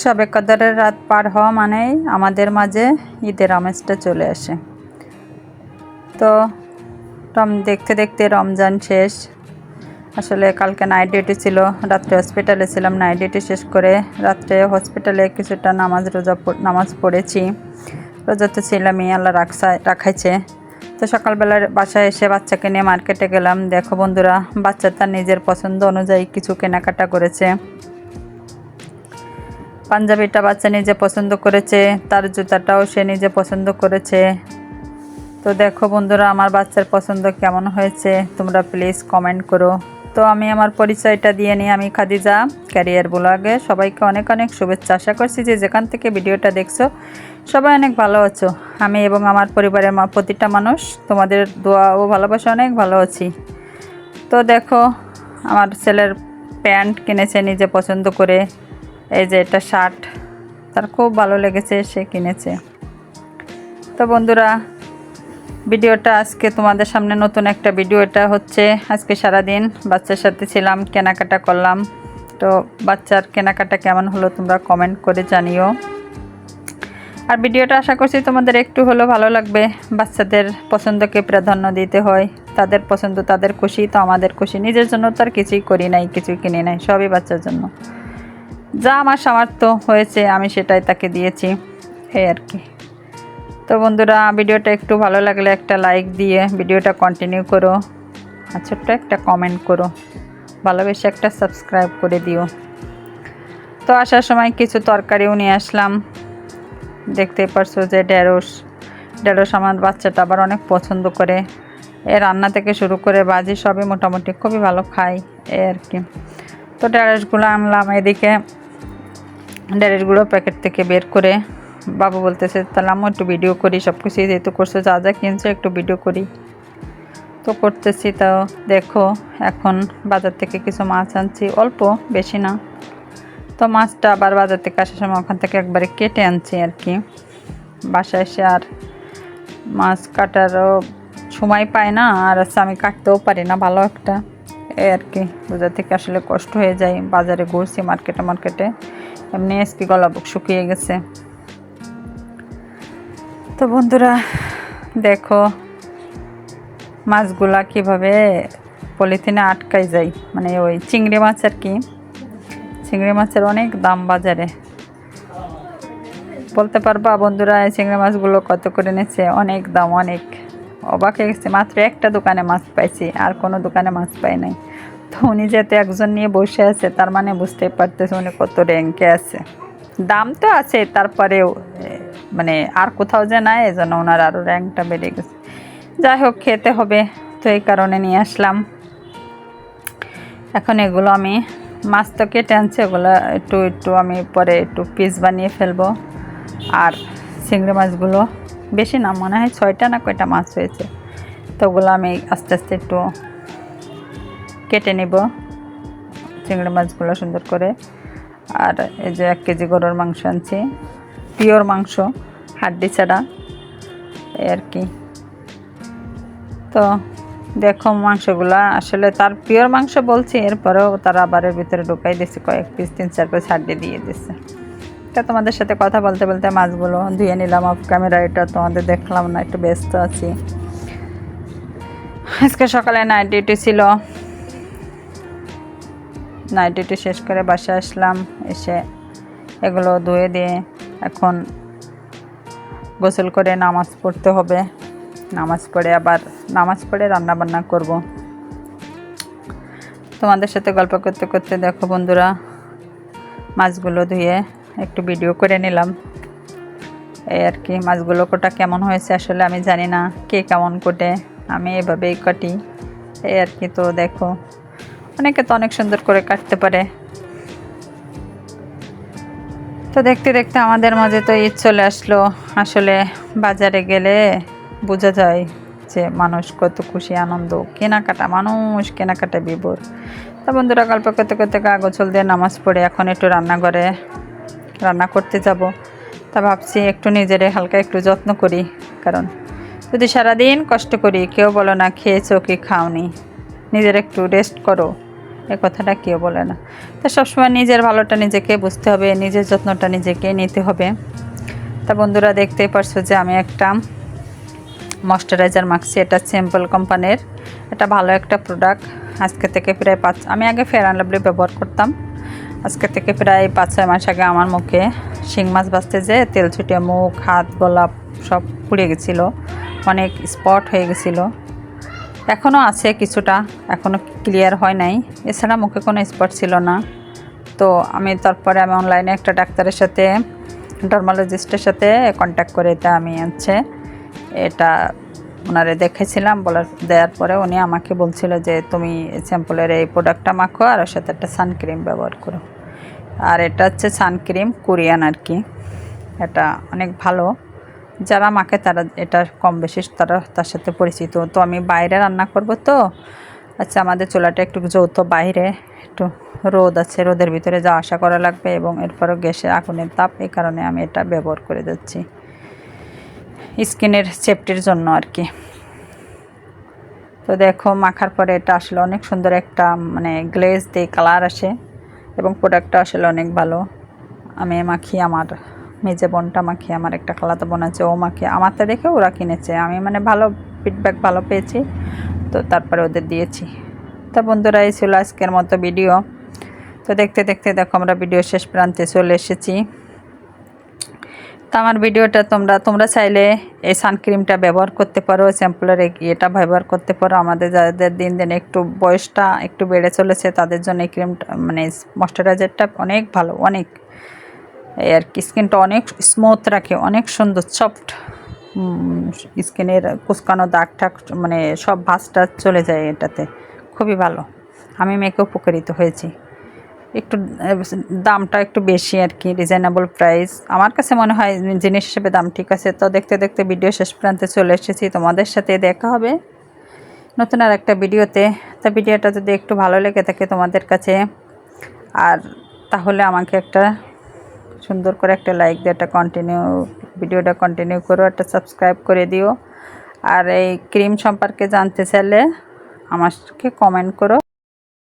শবে কদরের রাত পার হওয়া মানেই আমাদের মাঝে ঈদের আমেজটা চলে আসে। তো রম, দেখতে দেখতে রমজান শেষ। আসলে কালকে নাইট ডিউটি ছিল, রাত্রে হসপিটালে ছিলাম নাইট ডিউটি শেষ করে রাত্রে হসপিটালে কিছুটা নামাজ রোজা নামাজ পড়েছি। রোজা তো ছিলামই, আল্লাহ রাখসা, রাখাইছে। তো সকালবেলার বাসায় এসে বাচ্চাকে নিয়ে মার্কেটে গেলাম। দেখো বন্ধুরা, বাচ্চা তার নিজের পছন্দ অনুযায়ী কিছু কেনাকাটা করেছে। পাঞ্জাবিটা বাচ্চা নিজে পছন্দ করেছে, তার জুতাটাও সে নিজে পছন্দ করেছে। তো দেখো বন্ধুরা, আমার বাচ্চার পছন্দ কেমন হয়েছে, তোমরা প্লিজ কমেন্ট করো। তো আমি আমার পরিচয়টা দিয়ে নিই, আমি খাদিজা ক্যারিয়ার ব্লগে সবাইকে অনেক অনেক শুভেচ্ছা। আশা করছি যে যেখান থেকে ভিডিওটা দেখছ, সবাই অনেক ভালো আছো। আমি এবং আমার পরিবারের প্রতিটা মানুষ, তোমাদের দোয়া ও ভালোবাসা অনেক ভালো আছি। তো দেখো, আমার ছেলের প্যান্ট কিনেছে নিজে পছন্দ করে। এই যে এটা শার্ট, তার খুব ভালো লেগেছে, সে কিনেছে। তো বন্ধুরা, ভিডিওটা আজকে তোমাদের সামনে নতুন একটা ভিডিও, এটা হচ্ছে আজকে সারাদিন বাচ্চার সাথে ছিলাম, কেনাকাটা করলাম। তো বাচ্চার কেনাকাটা কেমন হলো তোমরা কমেন্ট করে জানিও। আর ভিডিওটা আশা করছি তোমাদের একটু হলেও ভালো লাগবে। বাচ্চাদের পছন্দকে প্রাধান্য দিতে হয়। তাদের পছন্দ, তাদের খুশি, তো আমাদের খুশি। নিজের জন্য তো আর কিছুই করি নাই, কিছুই কিনি নাই, সবই বাচ্চার জন্য। যা আমার সামর্থ্য হয়েছে, আমি সেটাই তাকে দিয়েছি। এই আর কি। তো বন্ধুরা, ভিডিওটা একটু ভালো লাগলে একটা লাইক দিয়ে ভিডিওটা কন্টিনিউ করো আর ছোট্ট একটা কমেন্ট করো। ভালোবেসে একটা সাবস্ক্রাইব করে দিও। তো আসার সময় কিছু তরকারিও নিয়ে আসলাম। দেখতেই পারছ যে ঢেঁড়স ঢেঁড়স আমার বাচ্চাটা আবার অনেক পছন্দ করে। এ রান্না থেকে শুরু করে বাজি সবই মোটামুটি খুবই ভালো খাই এই আর কি। তো ঢেঁড়সগুলো আনলাম এদিকে। ঢেঁড়সগুলো প্যাকেট থেকে বের করে বাবু বলতেছে, তাহলে আমি একটু ভিডিও করি সব কিছুই যেহেতু করছ, যা যা কিনছে একটু ভিডিও করি। তো করতেছি তাও দেখো এখন বাজার থেকে কিছু মাছ আনছি, অল্প, বেশি না। তো মাছটা আবার বাজার থেকে আসার সময় ওখান থেকে একবারে কেটে আনছি আর কি। বাসায় এসে আর মাছ কাটারও সময় পায় না, আর হচ্ছে আমি কাটতেও পারি না, ভালো একটা। এ আর কি, বাজার থেকে আসলে কষ্ট হয়ে যায়, বাজারে ঘুরছি মার্কেটে মার্কেটে। এমনি এসপি গলা বুক শুকিয়ে গেছে। তো বন্ধুরা, দেখো মাছগুলা কীভাবে পলিথিনে আটকাই যায়। মানে ওই চিংড়ি মাছ আর কি। চিংড়ি মাছের অনেক দাম বাজারে। বলতে পারবা বন্ধুরা, এই চিংড়ি মাছগুলো কত করে নিচ্ছে অনেক দাম, অনেক। অবাক হয়ে গেছে। মাত্র একটা দোকানে মাছ পাইছি, আর কোনো দোকানে মাছ পাই নাই। তো উনি যেহেতু একজন নিয়ে বসে আছে, তার মানে বুঝতেই পারতেছে উনি কত র্যাঙ্কে আছে। দাম তো আছে, তারপরেও মানে আর কোথাও যে নাই এই জন্য ওনার আরও র্যাঙ্কটা বেড়ে গেছে। যাই হোক, খেতে হবে, তো এই কারণে নিয়ে আসলাম। এখন এগুলো আমি মাছ তো কেটে আনছি, এগুলো একটু একটু আমি পরে একটু পিস বানিয়ে ফেলব। আর চিংড়ি মাছগুলো বেশি না, মনে হয় ছয়টা না কয়টা মাছ হয়েছে। তো ওগুলো আমি আস্তে আস্তে একটু কেটে নিব। চিংড়ি মাছগুলো সুন্দর করে। আর এই যে এক কেজি গরুর মাংস আনছি। পিওর মাংস, হাড্ডি ছাড়া। আর কি। তো দেখো মাংসগুলা, আসলে তার পিওর মাংস বলছি, এরপরেও তারা আবারের ভিতরে ঢুকাই দিচ্ছে কয়েক পিস তিন, চার পিস হাড্ডি দিয়ে দিচ্ছে তা তোমাদের সাথে কথা বলতে বলতে মাছগুলো ধুয়ে নিলাম অফ ক্যামেরা এটা তোমাদের দেখলাম না, একটু ব্যস্ত আছি। আজকে সকালে নাইট ডিউটি ছিল। নাইট ডিউটি শেষ করে বাসায় আসলাম, এসে এগুলো ধুয়ে দিয়ে এখন গোসল করে নামাজ পড়তে হবে। নামাজ পড়ে আবার, নামাজ পড়ে রান্না বান্না করব। তোমাদের সাথে গল্প করতে করতে দেখো বন্ধুরা, মাছগুলো ধুয়ে একটু ভিডিও করে নিলাম। এই আর কি, মাছগুলো কোটা কেমন হয়েছে আসলে আমি জানি না, কে কেমন কোটে, আমি এভাবেই কাটি। এই আর কি তো দেখো। অনেকে তো অনেক সুন্দর করে কাটতে পারে। তো দেখতে দেখতে আমাদের মাঝে তো ঈদ চলে আসলো। আসলে বাজারে গেলে বোঝা যায় যে মানুষ কত খুশি, আনন্দ। কেনাকাটা, মানুষ কেনাকাটা বিভোর। তা বন্ধুরা, গল্প করতে করতে কাগজল দিয়ে নামাজ পড়ে এখন একটু রান্নাঘরে রান্না করতে যাব। তা ভাবছি একটু নিজেরে হালকা একটু যত্ন করি, কারণ যদি সারাদিন কষ্ট করি, কেউ বলো না খেয়েছো কি খাওনি। নিজের একটু রেস্ট করো। এ কথাটা কেউ বলে না। তো সবসময় নিজের ভালোটা নিজেকে বুঝতে হবে, নিজের যত্নটা নিজেকে নিতে হবে। তা বন্ধুরা দেখতেই পারছ যে আমি একটা ময়শ্চারাইজার মাখছি, এটা সিম্পল কোম্পানির এটা ভালো একটা প্রোডাক্ট আজকে থেকে প্রায় পাঁচ, আমি আগে ফেয়ার অ্যান্ড লাভলি ব্যবহার করতাম। আজকে থেকে প্রায় পাঁচ ছয় মাস আগে আমার মুখে শিং মাছ বাঁচতে যে তেল ছুটে মুখ, হাত গোলাপ সব পুড়ে গেছিল। অনেক স্পট হয়ে গেছিল। এখনও আছে কিছুটা এখনও ক্লিয়ার হয় নাই। এছাড়া মুখে কোনো স্পট ছিল না। তো আমি তারপরে আমি অনলাইনে একটা ডাক্তারের সাথে ডার্মালজিস্টের সাথে কন্ট্যাক্ট করে এটা আমি হচ্ছে, এটা ওনারে দেখেছিলাম। বলার, দেওয়ার পরে উনি আমাকে বলছিল যে, তুমি স্যাম্পলের এই প্রোডাক্টটা মাখো আর ওর সাথে একটা সানক্রিম ব্যবহার করো। আর এটা হচ্ছে সানক্রিম কোরিয়ান আর কি। এটা অনেক ভালো। যারা মাখে তারা এটা কম বেশি তারা তার সাথে পরিচিত। তো আমি বাইরে রান্না করব তো। আচ্ছা আমাদের চুলাটা একটু যৌথ বাইরে। একটু রোদ আছে, রোদের ভিতরে যাওয়া আসা করা লাগবে এবং এরপরও গ্যাসে আগুনের তাপ এই কারণে আমি এটা ব্যবহার করে যাচ্ছি। স্কিনের সেফটির জন্য আর কি। তো দেখো, মাখার পরে এটা আসলে অনেক সুন্দর একটা মানে গ্লেজ দিয়ে কালার আসে এবং প্রোডাক্টটা আসলে অনেক ভালো। আমি মাখি আমার। মেজে বোনটা মাখি, আমার একটা খালাতো বোন আছে, ও মাখি। আমারটা দেখে ওরা কিনেছে। আমি মানে ভালো ফিডব্যাক ভালো পেয়েছি, তো তারপরে ওদের দিয়েছি। তা বন্ধুরা, এই ছিল আজকের মতো ভিডিও তো দেখতে দেখতে দেখো, আমরা ভিডিও শেষ প্রান্তে চলে এসেছি। তো আমার ভিডিওটা তোমরা তোমরা চাইলে এই সানক্রিমটা ব্যবহার করতে পারো স্যাম্পলের এটা ব্যবহার করতে পারো। আমাদের যাদের দিন দিন একটু বয়সটা একটু বেড়ে চলেছে, তাদের জন্য এই ক্রিমটা মানে ময়শ্চারাইজারটা অনেক ভালো, অনেক। এই আর কি স্কিনটা অনেক স্মুথ রাখে, অনেক সুন্দর সফট স্কিনের কুচকানো দাগ টাগ মানে সব ভাঁজটা চলে যায় এটাতে। খুবই ভালো। আমি মেয়েকে উপকারিত হয়েছি। একটু দামটা একটু বেশি আর কি রিজনেবল প্রাইস আমার কাছে মনে হয় জিনিস হিসেবে দাম ঠিক আছে। তো দেখতে দেখতে ভিডিও শেষ প্রান্তে চলে এসেছি। তোমাদের সাথে দেখা হবে নতুন আর একটা ভিডিওতে তা ভিডিওটা যদি একটু ভালো লেগে থাকে তোমাদের কাছে, আর তাহলে আমাকে একটা সুন্দর করে একটা লাইক দিয়ে একটা কন্টিনিউ ভিডিওটা কন্টিনিউ করো, একটা সাবস্ক্রাইব করে দিও। আর এই ক্রিম সম্পর্কে জানতে চাইলে আমাকে কমেন্ট করো।